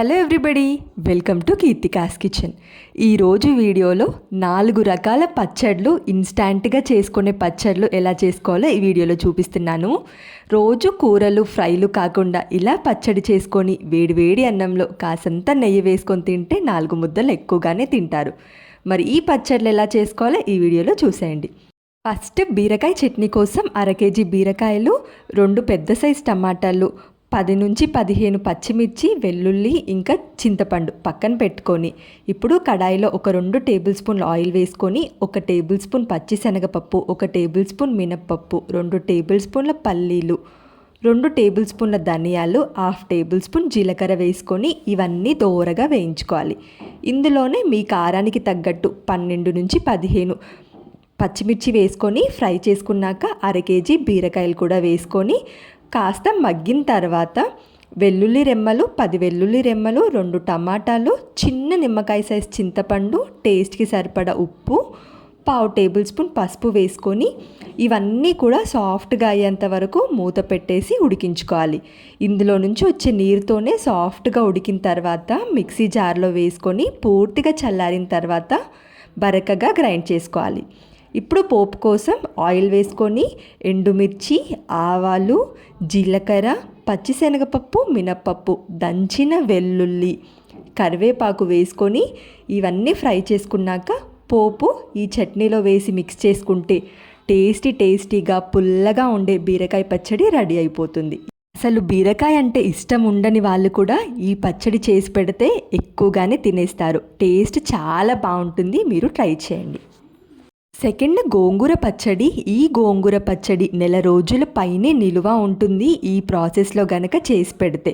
Hello everybody welcome to Keerthika's kitchen ఈరోజు వీడియోలో నాలుగు రకాల పచ్చళ్ళు ఇన్స్టాంట్గా చేసుకునే పచ్చళ్ళు ఎలా చేసుకోవాలో ఈ వీడియోలో చూపిస్తున్నాను. రోజు కూరలు ఫ్రైలు కాకుండా ఇలా పచ్చడి చేసుకొని వేడివేడి అన్నంలో కాసంత నెయ్యి వేసుకొని తింటే నాలుగు ముద్దలు ఎక్కువగానే తింటారు. మరి ఈ పచ్చళ్ళు ఎలా చేసుకోవాలో ఈ వీడియోలో చూసేయండి. ఫస్ట్ బీరకాయ చట్నీ కోసం అర కేజీ బీరకాయలు రెండు పెద్ద సైజ్ టమాటాలు పది నుంచి పదిహేను పచ్చిమిర్చి వెల్లుల్లి ఇంకా చింతపండు పక్కన పెట్టుకొని ఇప్పుడు కడాయిలో ఒక రెండు టేబుల్ స్పూన్లు ఆయిల్ వేసుకొని ఒక టేబుల్ స్పూన్ పచ్చిశనగపప్పు ఒక టేబుల్ స్పూన్ మినప్పప్పు రెండు టేబుల్ స్పూన్ల పల్లీలు రెండు టేబుల్ స్పూన్ల ధనియాలు హాఫ్ టేబుల్ స్పూన్ జీలకర్ర వేసుకొని ఇవన్నీ దోరగా వేయించుకోవాలి. ఇందులోనే మీ కారానికి తగ్గట్టు పన్నెండు నుంచి పదిహేను పచ్చిమిర్చి వేసుకొని ఫ్రై చేసుకున్నాక అర కేజీ బీరకాయలు కూడా వేసుకొని కాస్త మగ్గిన తర్వాత వెల్లుల్లి రెమ్మలు పది వెల్లుల్లి రెమ్మలు రెండు టమాటాలు చిన్న నిమ్మకాయ సైజ్ చింతపండు టేస్ట్కి సరిపడా ఉప్పు పావు టేబుల్ స్పూన్ పసుపు వేసుకొని ఇవన్నీ కూడా సాఫ్ట్గా అయ్యేంత వరకు మూత పెట్టేసి ఉడికించుకోవాలి. ఇందులో నుంచి వచ్చే నీరుతోనే సాఫ్ట్గా ఉడికిన తర్వాత మిక్సీ జార్లో వేసుకొని పూర్తిగా చల్లారిన తర్వాత బరకగా గ్రైండ్ చేసుకోవాలి. ఇప్పుడు పోపు కోసం ఆయిల్ వేసుకొని ఎండుమిర్చి ఆవాలు జీలకర్ర పచ్చిశనగపప్పు మినప్పప్పు దంచిన వెల్లుల్లి కరివేపాకు వేసుకొని ఇవన్నీ ఫ్రై చేసుకున్నాక పోపు ఈ చట్నీలో వేసి మిక్స్ చేసుకుంటే టేస్టీ టేస్టీగా పుల్లగా ఉండే బీరకాయ పచ్చడి రెడీ అయిపోతుంది. అసలు బీరకాయ అంటే ఇష్టం ఉండని వాళ్ళు కూడా ఈ పచ్చడి చేసి పెడితే ఎక్కువగానే తినేస్తారు. టేస్ట్ చాలా బాగుంటుంది. మీరు ట్రై చేయండి. సెకండ్ గోంగూర పచ్చడి. ఈ గోంగూర పచ్చడి నెల రోజుల పైనే నిలువ ఉంటుంది ఈ ప్రాసెస్లో గనక చేసి పెడితే.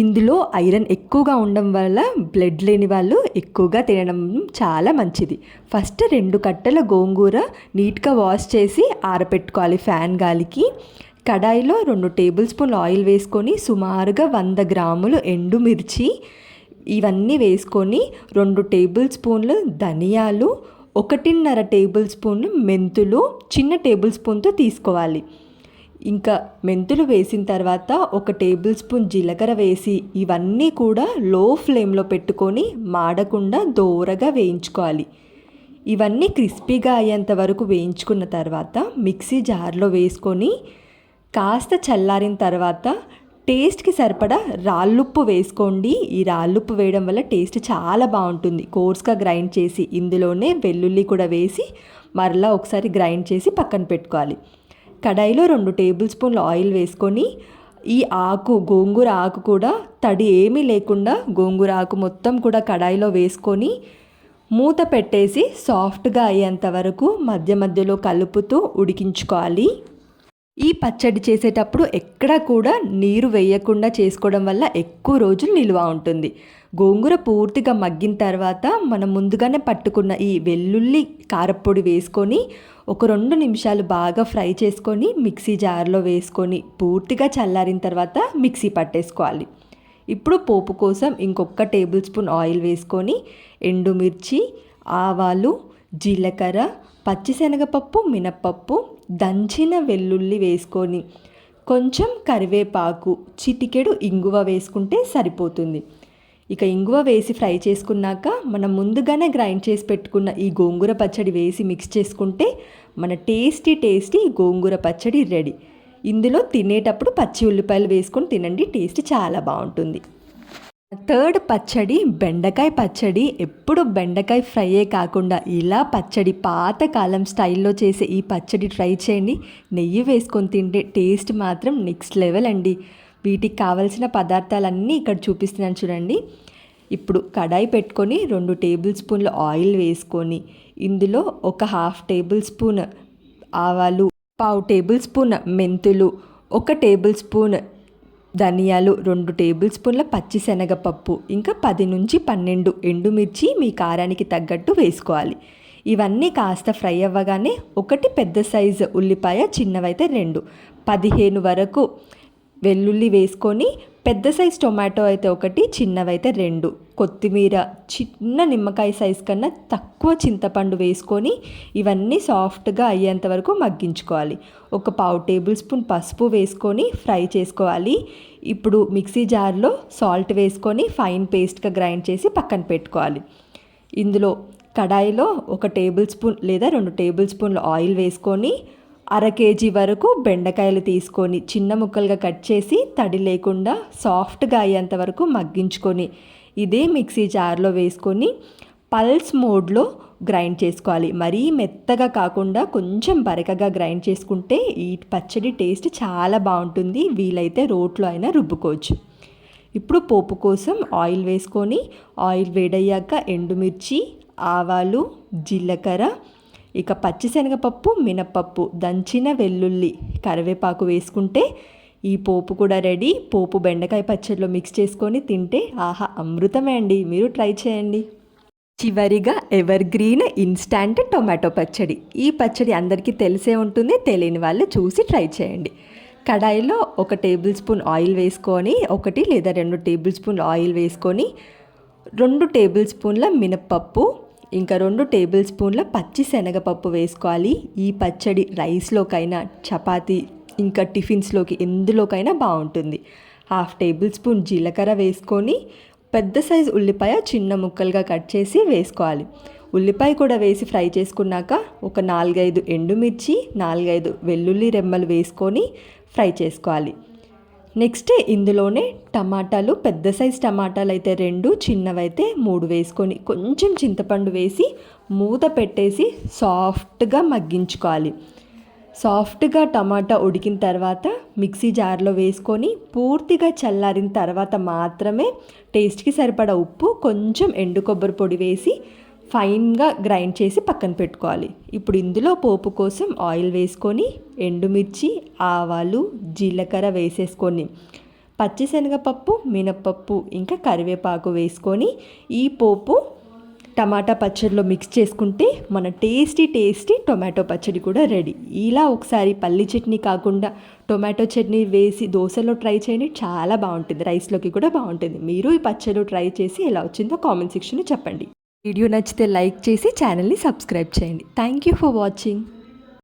ఇందులో ఐరన్ ఎక్కువగా ఉండడం వల్ల బ్లడ్ లేని వాళ్ళు ఎక్కువగా తినడం చాలా మంచిది. ఫస్ట్ రెండు కట్టల గోంగూర నీట్గా వాష్ చేసి ఆరపెట్టుకోవాలి ఫ్యాన్ గాలికి. కడాయిలో రెండు టేబుల్ స్పూన్లు ఆయిల్ వేసుకొని సుమారుగా వంద గ్రాములు ఎండుమిర్చి ఇవన్నీ వేసుకొని రెండు టేబుల్ స్పూన్లు ధనియాలు ఒకటిన్నర టేబుల్ స్పూన్ మెంతులు చిన్న టేబుల్ స్పూన్తో తీసుకోవాలి. ఇంకా మెంతులు వేసిన తర్వాత ఒక టేబుల్ స్పూన్ జీలకర్ర వేసి ఇవన్నీ కూడా లో ఫ్లేమ్లో పెట్టుకొని మాడకుండా దోరగా వేయించుకోవాలి. ఇవన్నీ క్రిస్పీగా అయ్యేంత వరకు వేయించుకున్న తర్వాత మిక్సీ జార్లో వేసుకొని కాస్త చల్లారిన తర్వాత టేస్ట్కి సరిపడా రాళ్ళుప్పు వేసుకోండి. ఈ రాళ్ళుప్పు వేయడం వల్ల టేస్ట్ చాలా బాగుంటుంది. కోర్స్గా గ్రైండ్ చేసి ఇందులోనే వెల్లుల్లి కూడా వేసి మరలా ఒకసారి గ్రైండ్ చేసి పక్కన పెట్టుకోవాలి. కడాయిలో రెండు టేబుల్ స్పూన్లు ఆయిల్ వేసుకొని ఈ ఆకు గోంగూర ఆకు కూడా తడి ఏమీ లేకుండా గోంగూర ఆకు మొత్తం కూడా కడాయిలో వేసుకొని మూత పెట్టేసి సాఫ్ట్గా అయ్యేంత వరకు మధ్య మధ్యలో కలుపుతూ ఉడికించుకోవాలి. ఈ పచ్చడి చేసేటప్పుడు ఎక్కడా కూడా నీరు వేయకుండా చేసుకోవడం వల్ల ఎక్కువ రోజులు నిల్వ ఉంటుంది. గోంగూర పూర్తిగా మగ్గిన తర్వాత మనం ముందుగానే పట్టుకున్న ఈ వెల్లుల్లి కారపొడి వేసుకొని ఒక రెండు నిమిషాలు బాగా ఫ్రై చేసుకొని మిక్సీ జార్లో వేసుకొని పూర్తిగా చల్లారిన తర్వాత మిక్సీ పట్టేసుకోవాలి. ఇప్పుడు పోపు కోసం ఇంకొక టేబుల్ స్పూన్ ఆయిల్ వేసుకొని ఎండుమిర్చి ఆవాలు జీలకర్ర పచ్చిశనగపప్పు మినప్పప్పు దంచిన వెల్లుల్లి వేసుకొని కొంచెం కరివేపాకు చిటికెడు ఇంగువ వేసుకుంటే సరిపోతుంది. ఇక ఇంగువ వేసి ఫ్రై చేసుకున్నాక మనం ముందుగానే గ్రైండ్ చేసి పెట్టుకున్న ఈ గోంగూర పచ్చడి వేసి మిక్స్ చేసుకుంటే మన టేస్టీ టేస్టీ గోంగూర పచ్చడి రెడీ. ఇందులో తినేటప్పుడు పచ్చి ఉల్లిపాయలు వేసుకొని తినండి టేస్ట్ చాలా బాగుంటుంది. థర్డ్ పచ్చడి బెండకాయ పచ్చడి. ఎప్పుడు బెండకాయ ఫ్రైయే కాకుండా ఇలా పచ్చడి పాతకాలం స్టైల్లో చేసే ఈ పచ్చడి ట్రై చేయండి. నెయ్యి వేసుకొని తింటే టేస్ట్ మాత్రం నెక్స్ట్ లెవెల్ అండి. వీటికి కావలసిన పదార్థాలన్నీ ఇక్కడ చూపిస్తున్నాను చూడండి. ఇప్పుడు కడాయి పెట్టుకొని రెండు టేబుల్ స్పూన్ల ఆయిల్ వేసుకొని ఇందులో ఒక హాఫ్ టేబుల్ స్పూన్ ఆవాలు పావు టేబుల్ స్పూన్ మెంతులు ఒక టేబుల్ స్పూన్ ధనియాలు రెండు టేబుల్ స్పూన్ల పచ్చిశనగపప్పు ఇంకా పది నుంచి పన్నెండు ఎండుమిర్చి మీ కారానికి తగ్గట్టు వేసుకోవాలి. ఇవన్నీ కాస్త ఫ్రై అవ్వగానే ఒకటి పెద్ద సైజు ఉల్లిపాయ చిన్నవైతే రెండు. పదిహేను వరకు వెల్లుల్లి వేసుకొని పెద్ద సైజ్ టొమాటో అయితే ఒకటి చిన్నవైతే రెండు. కొత్తిమీర చిన్న నిమ్మకాయ సైజ్ కన్నా తక్కువ చింతపండు వేసుకొని ఇవన్నీ సాఫ్ట్గా అయ్యేంత వరకు మగ్గించుకోవాలి. ఒక పావు టేబుల్ స్పూన్ పసుపు వేసుకొని ఫ్రై చేసుకోవాలి. ఇప్పుడు మిక్సీ జార్లో సాల్ట్ వేసుకొని ఫైన్ పేస్ట్గా గ్రైండ్ చేసి పక్కన పెట్టుకోవాలి. ఇందులో కడాయిలో ఒక టేబుల్ స్పూన్ లేదా రెండు టేబుల్ స్పూన్ల ఆయిల్ వేసుకొని అర కేజీ వరకు బెండకాయలు తీసుకొని చిన్న ముక్కలుగా కట్ చేసి తడి లేకుండా సాఫ్ట్గా అయ్యేంత వరకు మగ్గించుకొని ఇదే మిక్సీ జార్లో వేసుకొని పల్స్ మోడ్లో గ్రైండ్ చేసుకోవాలి. మరీ మెత్తగా కాకుండా కొంచెం బరకగా గ్రైండ్ చేసుకుంటే ఈ పచ్చడి టేస్ట్ చాలా బాగుంటుంది. వీలైతే రోట్లో అయినా రుబ్బుకోవచ్చు. ఇప్పుడు పోపు కోసం ఆయిల్ వేసుకొని ఆయిల్ వేడయ్యాక ఎండుమిర్చి ఆవాలు జీలకర్ర ఇక పచ్చిశనగపప్పు మినప్పప్పు దంచిన వెల్లుల్లి కరివేపాకు వేసుకుంటే ఈ పోపు కూడా రెడీ. పోపు బెండకాయ పచ్చడిలో మిక్స్ చేసుకొని తింటే ఆహా అమృతమే అండి. మీరు ట్రై చేయండి. చివరిగా ఎవర్ గ్రీన్ ఇన్స్టాంట్ టొమాటో పచ్చడి. ఈ పచ్చడి అందరికీ తెలిసే ఉంటుంది తెలియని వాళ్ళు చూసి ట్రై చేయండి. కడాయిలో ఒక టేబుల్ స్పూన్ ఆయిల్ వేసుకొని ఒకటి లేదా రెండు టేబుల్ స్పూన్ ఆయిల్ వేసుకొని రెండు టేబుల్ స్పూన్ల మినప్పప్పు ఇంకా రెండు టేబుల్ స్పూన్ల పచ్చి శనగపప్పు వేసుకోవాలి. ఈ పచ్చడి రైస్లోకైనా చపాతీ ఇంకా టిఫిన్స్లోకి ఎందులోకైనా బాగుంటుంది. హాఫ్ టేబుల్ స్పూన్ జీలకర్ర వేసుకొని పెద్ద సైజు ఉల్లిపాయ చిన్న ముక్కలుగా కట్ చేసి వేసుకోవాలి. ఉల్లిపాయ కూడా వేసి ఫ్రై చేసుకున్నాక ఒక నాలుగైదు ఎండుమిర్చి నాలుగైదు వెల్లుల్లి రెమ్మలు వేసుకొని ఫ్రై చేసుకోవాలి. నెక్స్ట్ ఇందులోనే టమాటాలు పెద్ద సైజ్ టమాటాలు అయితే రెండు చిన్నవైతే మూడు వేసుకొని కొంచెం చింతపండు వేసి మూత పెట్టేసి సాఫ్ట్గా మగ్గించుకోవాలి. సాఫ్ట్గా టమాటా ఉడికిన తర్వాత మిక్సీ జార్లో వేసుకొని పూర్తిగా చల్లారిన తర్వాత మాత్రమే టేస్ట్కి సరిపడా ఉప్పు కొంచెం ఎండు కొబ్బరి పొడి వేసి ఫైన్గా గ్రైండ్ చేసి పక్కన పెట్టుకోవాలి. ఇప్పుడు ఇందులో పోపు కోసం ఆయిల్ వేసుకొని ఎండుమిర్చి ఆవాలు జీలకర్ర వేసేసుకొని పచ్చిశనగపప్పు మినప్పప్పు ఇంకా కరివేపాకు వేసుకొని ఈ పోపు టమాటా పచ్చడిలో మిక్స్ చేసుకుంటే మన టేస్టీ టేస్టీ టొమాటో పచ్చడి కూడా రెడీ. ఇలా ఒకసారి పల్లి చట్నీ కాకుండా టొమాటో చట్నీ వేసి దోశలో ట్రై చేయండి చాలా బాగుంటుంది. రైస్లోకి కూడా బాగుంటుంది. మీరు ఈ పచ్చడి ట్రై చేసి ఎలా వచ్చిందో కామెంట్ సెక్షన్లో చెప్పండి. వీడియో నచ్చితే లైక్ చేసి ఛానల్ని సబ్స్క్రైబ్ చేయండి. Thank you for watching